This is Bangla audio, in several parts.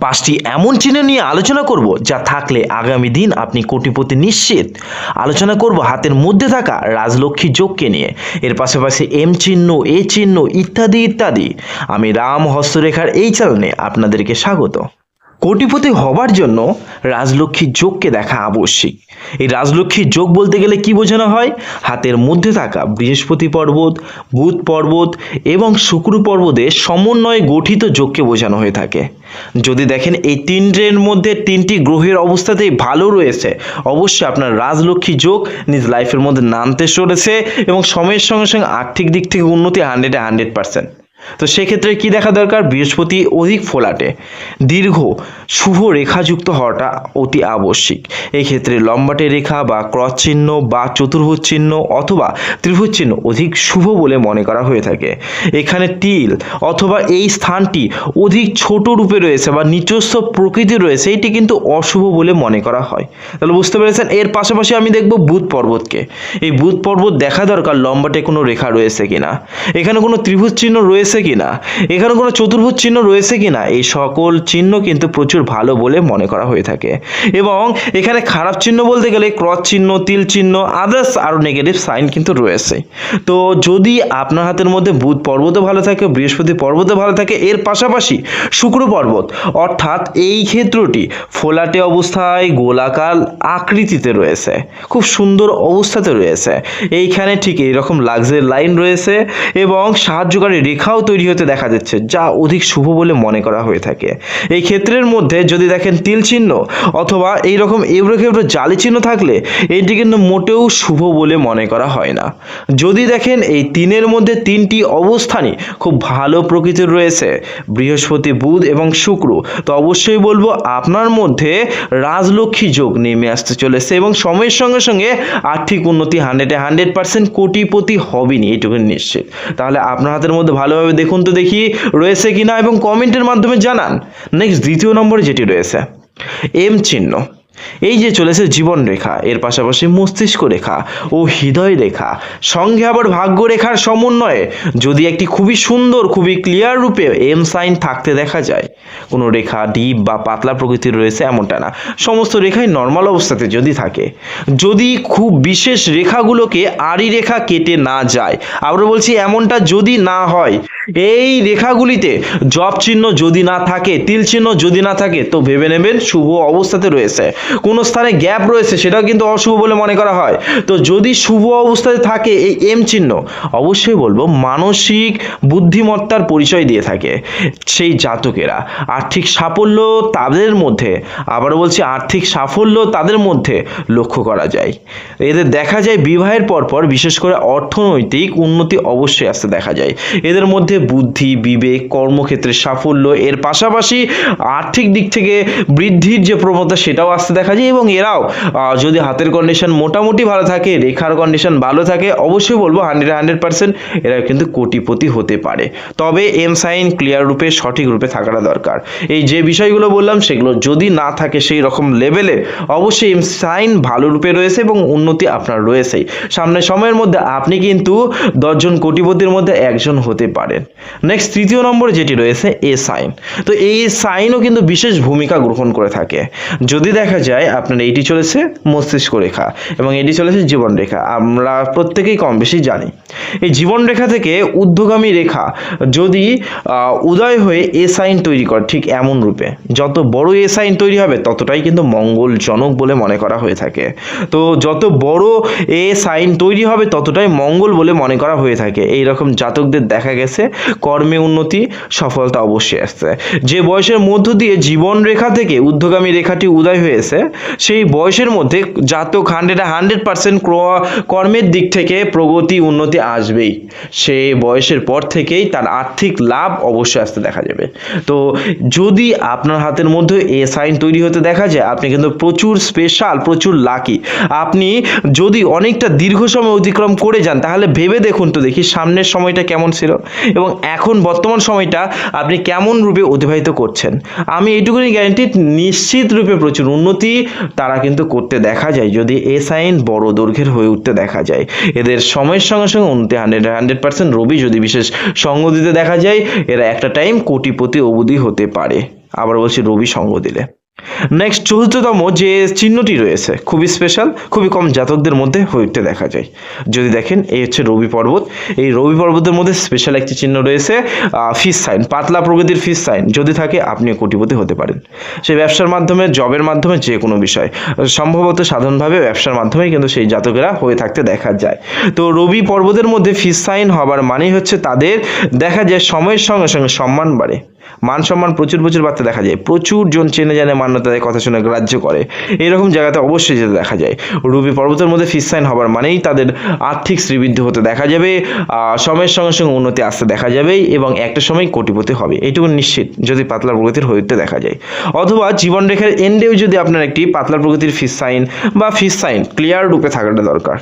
পাঁচটি এমন চিহ্ন নিয়ে আলোচনা করব যা থাকলে আগামী দিন আপনি কোটিপতি নিশ্চিত। আলোচনা করব হাতের মধ্যে থাকা রাজলক্ষ্মী যোগকে নিয়ে। এর পাশাপাশি এম চিহ্ন, এ চিহ্ন ইত্যাদি ইত্যাদি। আমি রাম হস্তরেখার এই চ্যানেলে আপনাদেরকে স্বাগত। কোটিপতি হবার জন্য রাজলক্ষ্মী যোগকে দেখা আবশ্যিক। এই রাজলক্ষ্মী যোগ বলতে গেলে কি বোঝানো হয়? হাতের মধ্যে থাকা বৃহস্পতি পর্বত, বুধ পর্বত এবং শুক্র পর্বতের সমন্বয়ে গঠিত যোগকে বোঝানো হয়ে থাকে। যদি দেখেন এই তিনটের মধ্যে তিনটি গ্রহের অবস্থাতেই ভালো রয়েছে, অবশ্যই আপনার রাজলক্ষ্মী যোগ নিজ লাইফের মধ্যে নামতে চলেছে এবং সময়ের সঙ্গে সঙ্গে আর্থিক দিক থেকে উন্নতি হান্ড্রেডে হান্ড্রেড পার্সেন্ট তো সেক্ষেত্রে কি দেখা দরকার? বৃহস্পতি অধিক ফোলাটে। দীর্ঘ, শুভ রেখাযুক্ত হওয়াটা অতি আবশ্যিক। এই ক্ষেত্রে লম্বাটে রেখা বা ক্রস চিহ্ন বা চতুর্ভুজ চিহ্ন অথবা ত্রিভুজ চিহ্ন অধিক শুভ বলে মনে করা হয়ে থাকে। এখানে তিল অথবা এই স্থানটি অধিক ছোট রূপে রয়েছে বা নিচস্থ প্রকৃতি রয়েছে, এটি কিন্তু অশুভ বলে মনে করা হয়। তাহলে বুঝতে পেরেছেন? এর পাশাপাশি আমি দেখব বুধ পর্বতকে। এই বুধ পর্বত দেখা দরকার লম্বাটে কোনো রেখা রয়েছে কিনা। এখানে কোনো ত্রিভুজ চিহ্ন রয়েছে কিনা? এখানে কোনো চতুর্ভুজ চিহ্ন রয়েছে কিনা? এই সকল চিহ্ন কিন্তু প্রচুর ভালো বলে মনে করা হয়ে থাকে। এবং এখানে খারাপ চিহ্ন বলতে গেলে ক্রস চিহ্ন, তিল চিহ্ন আদার্স আরও নেগেটিভ সাইন কিন্তু রয়েছে। তো যদি আপনার হাতের মধ্যে বুধ পর্বতও ভালো থাকে, বৃহস্পতি পর্বতও ভালো থাকে, এর পাশাপাশি শুক্র পর্বত, অর্থাৎ এই ক্ষেত্রটি ফোলাটে অবস্থায় গোলাকার আকৃতিতে রয়েছে, খুব সুন্দর অবস্থাতে রয়েছে। এইখানে ঠিক এইরকম লাক্সের লাইন রয়েছে এবং সাহায্যকারী রেখাও তৈরি হতে দেখা যাচ্ছে, যা অধিক শুভ বলে মনে করা হয়ে থাকে। এই ক্ষেত্রের মধ্যে যদি দেখেন তিল চিহ্ন অথবা এই রকম এবড়ো খেবড়ো জালি চিহ্ন থাকলে, এটি কিন্তু মোটেও শুভ বলে মনে করা হয় না। যদি দেখেন এই তিনের মধ্যে তিনটি অবস্থানই খুব ভালো প্রকৃতির রয়েছে, বৃহস্পতি, বুধ এবং শুক্র, তো অবশ্যই বলব আপনার মধ্যে রাজলক্ষ্মী যোগ নেমে আসতে চলেছে এবং সময়ের সঙ্গে সঙ্গে আর্থিক উন্নতি হান্ড্রেডে হান্ড্রেড পার্সেন্ট কোটিপতি হবেনি এইটুকু নিশ্চিত। তাহলে আপনার হাতের মধ্যে ভালোভাবে দেখুন তো দেখি রয়েছে কিনা এবং কমেন্টের মাধ্যমে জানান। নেক্সট দ্বিতীয় নম্বরে যেটি রয়েছে, এম চিহ্ন। এই যে চলেছে জীবন রেখা, এর পাশাপাশি মস্তিষ্ক রেখা ও হৃদয় রেখা। সঙ্গে আবার ভাগ্য রেখার সমন্বয়ে যদি একটি খুবই সুন্দর, খুবই ক্লিয়ার রূপে এম সাইন থাকতে দেখা যায়, কোনো রেখা ডিপ বা পাতলা প্রকৃতির রয়েছে এমনটা না। সমস্ত রেখাই নর্মাল অবস্থাতে যদি থাকে, যদি খুব বিশেষ রেখাগুলোকে আড়ি রেখা কেটে না যায় আবার বলছি এমনটা যদি না হয় এই রেখাগুলিতে জব চিহ্ন যদি না থাকে, তিল চিহ্ন যদি না থাকে, তো ভেবে নেবেন শুভ অবস্থাতে রয়েছে। কোনো স্থানে গ্যাপ রয়েছে, সেটাও কিন্তু অশুভ বলে মনে করা হয়। তো যদি শুভ অবস্থাতে থাকে এই এম চিহ্ন, অবশ্যই বলব মানসিক বুদ্ধিমত্তার পরিচয় দিয়ে থাকে সেই জাতকেরা। আর্থিক সাফল্য তাদের মধ্যে, আবার বলছি আর্থিক সাফল্য তাদের মধ্যে লক্ষ্য করা যায়। এদের দেখা যায় বিবাহের পরপর, বিশেষ করে অর্থনৈতিক উন্নতি অবশ্যই আসতে দেখা যায়। এদের মধ্যে বুদ্ধি, বিবেক, কর্মক্ষেত্রে সাফল্য, এর পাশাপাশি আর্থিক দিক থেকে বৃদ্ধির যে প্রবণতা সেটাও আসতে দেখা যায় এবং এরাও যদি হাতের কন্ডিশন মোটামুটি ভালো থাকে, রেখার কন্ডিশন ভালো থাকে, অবশ্যই বলব হান্ড্রেড হান্ড্রেড পার্সেন্ট এরা কিন্তু কোটিপতি হতে পারে। তবে এম সাইন ক্লিয়ার রূপে, সঠিক রূপে থাকাটা দরকার। এই যে বিষয়গুলো বললাম, সেগুলো যদি না থাকে সেই রকম লেভেলে অবশ্যই এম সাইন ভালো রূপে রয়েছে এবং উন্নতি আপনার রয়েছেই। সামনের সময়ের মধ্যে আপনি কিন্তু দশজন কোটিপতির মধ্যে একজন হতে পারেন। নেক্সট তৃতীয় নম্বরে যেটি রয়েছে এ সাইন তো এই সাইনও কিন্তু বিশেষ ভূমিকা গ্রহণ করে থাকে। যদি দেখা যায়, আপনার এইটি চলেছে মস্তিষ্ক রেখা এবং এটি চলেছে জীবন রেখা। আমরা প্রত্যেকেই কম বেশি জানি। এই জীবন রেখা থেকে ঊর্ধ্বগামী রেখা যদি উদয় হয়ে এ সাইন তৈরি করে, ঠিক এমন রূপে। যত বড় এ সাইন তৈরি হবে, ততটাই কিন্তু মঙ্গলজনক বলে মনে করা হয়ে থাকে। তো যত বড় এ সাইন তৈরি হবে, ততটাই মঙ্গল বলে মনে করা হয়ে থাকে। এই রকম জাতকদের দেখা গেছে। কর্মে উন্নতি, সফলতা অবশ্যই আসছে যে বয়সের মধ্য দিয়ে জীবন রেখা থেকে ঊর্ধ্বগামী রেখাটি উদয় হয়েছে, সেই বয়সের মধ্যে জাতক হান্ড্রেড হান্ড্রেড পার্সেন্ট কর্মের দিক থেকে প্রগতি, উন্নতি আসবেই। সে বয়সের পর থেকেই তার আর্থিক লাভ অবশ্যই আসতে দেখা যাবে। তো যদি আপনার হাতের মধ্যে এ সাইন তৈরি হতে দেখা যায়, আপনি কিন্তু প্রচুর স্পেশাল প্রচুর লাকি আপনি যদি অনেকটা দীর্ঘ সময় অতিক্রম করে যান, তাহলে ভেবে দেখুন তো দেখি সামনের সময়টা কেমন ছিল। এবং এখন বর্তমান সময়টা আপনি কেমন রূপে অতিবাহিত করছেন? আমি এইটুকুনি গ্যারান্টি নিশ্চিত রূপে প্রচুর উন্নতি তারা কিন্তু করতে দেখা যায়, যদি এ সাইন বড় দৈর্ঘ্যের হয়ে উঠতে দেখা যায়। এদের সময়ের সঙ্গে সঙ্গে উন্নতি হান্ড্রেড হান্ড্রেড পার্সেন্ট রবি যদি বিশেষ সঙ্গ দিতে দেখা যায়, এরা একটা টাইম কোটিপতি অবধি হতে পারে। আবার বলছি রবি সঙ্গ দিলে। নেক্সট চতুর্থতম যে চিহ্নটি রয়েছে, খুবই স্পেশাল খুবই কম জাতকদের মধ্যে উঠতে দেখা যায়। যদি দেখেন, এই হচ্ছে রবি পর্বত। এই রবি পর্বতের মধ্যে স্পেশাল একটি চিহ্ন রয়েছে ফিস সাইন পাতলা প্রকৃতির ফিস সাইন যদি থাকে আপনি কোটিপতি হতে পারেন। সে ব্যবসার মাধ্যমে, জবের মাধ্যমে, যে কোনো বিষয়। সম্ভবত সাধারণভাবে ব্যবসার মাধ্যমেই কিন্তু সেই জাতকেরা হয়ে থাকতে দেখা যায়। তো রবি পর্বতের মধ্যে ফিস সাইন হবার মানেই হচ্ছে তাদের দেখা যায় সময়ের সঙ্গে সঙ্গে সম্মান বাড়ে। মান সম্মান প্রচুর প্রচুর বাড়তে দেখা যায়। প্রচুর জন চেনে জানে মান্যতা দেয়, কথা শুনে গ্রাহ্য করে। এরকম জায়গাতে অবশ্যই যেতে দেখা যায়। রুবি পর্বতের মধ্যে ফিস সাইন হবার মানেই তাদের আর্থিক শ্রীবৃদ্ধি হতে দেখা যাবে সময়ের সঙ্গে সঙ্গে উন্নতি আসতে দেখা যাবে এবং একটা সময় কোটিপতি হবে। এটুকু নিশ্চিত, যদি পাতলা প্রকৃতির হয়ে দেখা যায়। অথবা জীবনরেখার এন্ডেও যদি আপনার একটি পাতলা প্রকৃতির ফিস সাইন বা ফিস সাইন ক্লিয়ার রূপে থাকাটা দরকার।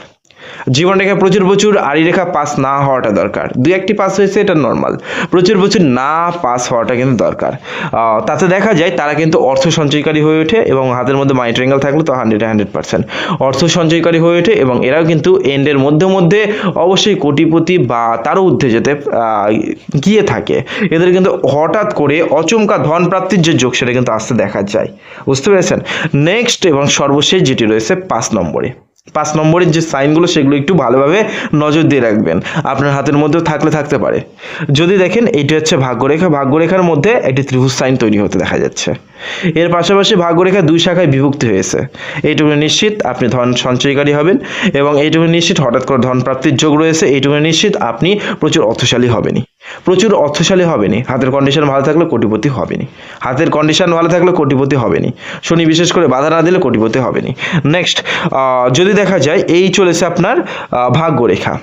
জীবনরেখা প্রচুর প্রচুর আড়ি রেখা পাস না হওয়াটা দরকার। দুই একটি পাস হয়েছে, এটা নর্মাল প্রচুর প্রচুর না পাস হওয়াটা কিন্তু দরকার। তাতে দেখা যায় তারা কিন্তু অর্থ সঞ্চয়কারী হয়ে ওঠে এবং হাতের মধ্যে মাইন্ড ট্রেঙ্গেল থাকলে তো হান্ড্রেড হান্ড্রেড পার্সেন্ট অর্থ সঞ্চয়কারী হয়ে ওঠে এবং এরাও কিন্তু এন্ডের মধ্যে মধ্যে অবশ্যই কোটিপতি বা তারও ঊর্ধ্বে যেতে গিয়ে থাকে। এদের কিন্তু হঠাৎ করে অচমকা ধন প্রাপ্তির যে যোগ, সেটা কিন্তু আসতে দেখা যায়। বুঝতে পেরেছেন? নেক্সট এবং সর্বশেষ যেটি রয়েছে পাঁচ নম্বরে। পাঁচ নম্বরের যে সাইনগুলো, সেগুলো একটু ভালোভাবে নজর দিয়ে রাখবেন। আপনার হাতের মধ্যেও থাকলে থাকতে পারে। যদি দেখেন এটি হচ্ছে ভাগ্যরেখা। ভাগ্যরেখার মধ্যে একটি ত্রিভুজ সাইন তৈরি হতে দেখা যাচ্ছে। এর পাশাপাশি ভাগ্যরেখা দুই শাখায় বিভক্তি হয়েছে। এইটুকু নিশ্চিত আপনি ধন সঞ্চয়কারী হবেন এবং এইটুকু নিশ্চিত হঠাৎ করে ধন প্রাপ্তির যোগ রয়েছে। এইটুকু নিশ্চিত আপনি প্রচুর অর্থশালী হবেনই। প্রচুর অর্থশালী হবেনি। হাতের কন্ডিশন ভালো থাকলে কোটিপতি হবেনি। হাতের কন্ডিশন ভালো থাকলে কোটিপতি হবেনি। শনি বিশেষ করে বাধা না দিলে কোটিপতি হবেনি। নেক্সট যদি দেখা যায়, এই চলেছে আপনার ভাগ্যরেখা।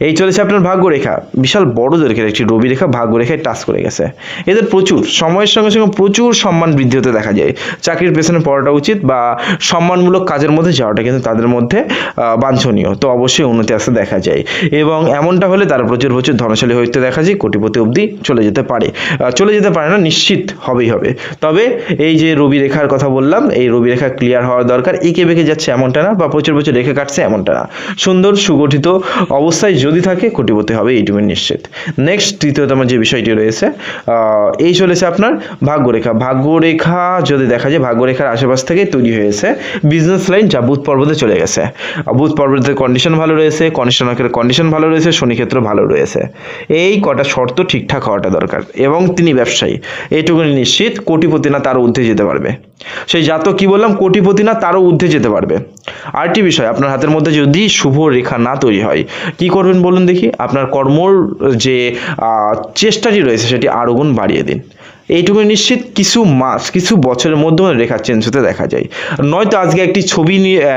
এই চলেছে আপনার ভাগ্যরেখা। বিশাল বড় দৈর্ঘ্যের একটি রবি রেখা ভাগ্য ভাগ্যরেখায় টাচ করে গেছে। এদের প্রচুর, সময়ের সঙ্গে সঙ্গে প্রচুর সম্মান বৃদ্ধি হতে দেখা যায়। চাকরির পেছনে পড়াটা উচিত বা সম্মানমূলক কাজের মধ্যে যাওয়াটা কিন্তু তাদের মধ্যে বাঞ্ছনীয়। তো অবশ্যই উন্নতি আসতে দেখা যায়। এবং এমনটা হলে তারা প্রচুর প্রচুর ধনশালী হইতে দেখা যায়, কোটিপতি অবধি চলে যেতে পারে। চলে যেতে পারে না, নিশ্চিত হবেই হবে। তবে এই যে রবি রেখার কথা বললাম, এই রবি রেখা ক্লিয়ার হওয়ার দরকার। এঁকে বেঁকে যাচ্ছে এমনটা না বা প্রচুর প্রচুর রেখা কাটছে এমনটা না। সুন্দর, সুগঠিত অবস্থায় যদি থাকে, কোটিপতি হবে এইটুকু নিশ্চিত। নেক্সট তৃতীয়তম যে বিষয়টি রয়েছে এই চলেছে আপনার ভাগ্যরেখা। ভাগ্যরেখা যদি দেখা যায়, ভাগ্যরেখার আশেপাশ থেকে তৈরি হয়েছে। বিজনেস লাইন যা বুধ পর্বতে চলে গেছে। বুধ পর্বতের কন্ডিশন ভালো রয়েছে কন্ডিশনারের কন্ডিশন ভালো রয়েছে, শনি ক্ষেত্র ভালো রয়েছে। এই কটা শর্ত ঠিকঠাক হওয়াটা দরকার। এবং তিনি ব্যবসায়ী। এইটুকু নিশ্চিত, কোটিপতি না, তার ঊর্ধ্বে যেতে পারবে। সেই জাতক কি বললাম? কোটিপতি না, তারও ঊর্ধ্বে যেতে পারবে। আরটি বিষয়, আপনার হাতের মধ্যে যদি শুভ রেখা না তৈরি হয়, কি করবেন বলুন দেখি? আপনার কর্মর যে চেষ্টাটি রয়েছে, সেটি আরও গুণ বাড়িয়ে দিন। এইটুকু নিশ্চিত কিছু মাস, কিছু বছরের মধ্যে রেখা চেঞ্জ হতে দেখা যায়। নয়তো আজকে একটি ছবি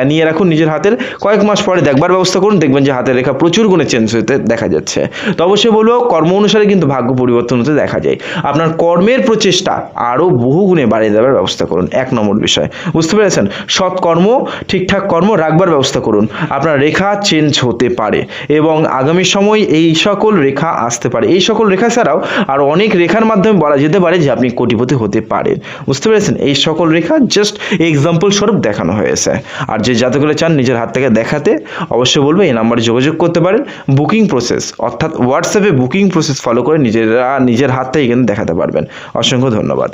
নিয়ে রাখুন নিজের হাতের, কয়েক মাস পরে দেখবার ব্যবস্থা করুন, দেখবেন যে হাতের রেখা প্রচুর গুণে চেঞ্জ হতে দেখা যাচ্ছে। তো অবশ্যই বলব, কর্ম অনুসারে কিন্তু ভাগ্য পরিবর্তন হতে দেখা যায়। আপনার কর্মের প্রচেষ্টা আরও বহু গুণে বাড়িয়ে দেওয়ার ব্যবস্থা করুন, এক নম্বর বিষয়। বুঝতে পেরেছেন? সৎ কর্ম, ঠিকঠাক কর্ম রাখবার ব্যবস্থা করুন। আপনার রেখা চেঞ্জ হতে পারে এবং আগামী সময় এই সকল রেখা আসতে পারে। এই সকল রেখা ছাড়াও আর অনেক রেখার মাধ্যমে বলা যেতে পারে যে আপনি কোটিপতি হতে পারেন। বুঝতে পেরেছেন? এই সকল রেখা জাস্ট এক্সাম্পল স্বরূপ দেখানো হয়েছে। আর যে জাতকরা চান নিজের হাত থেকে দেখাতে, অবশ্যই বলবে এই নাম্বারে যোগাযোগ করতে পারেন। বুকিং প্রসেস অর্থাৎ হোয়াটসঅ্যাপে বুকিং প্রসেস ফলো করে নিজেরা নিজের হাত থেকে কিন্তু দেখাতে পারবেন। অসংখ্য ধন্যবাদ।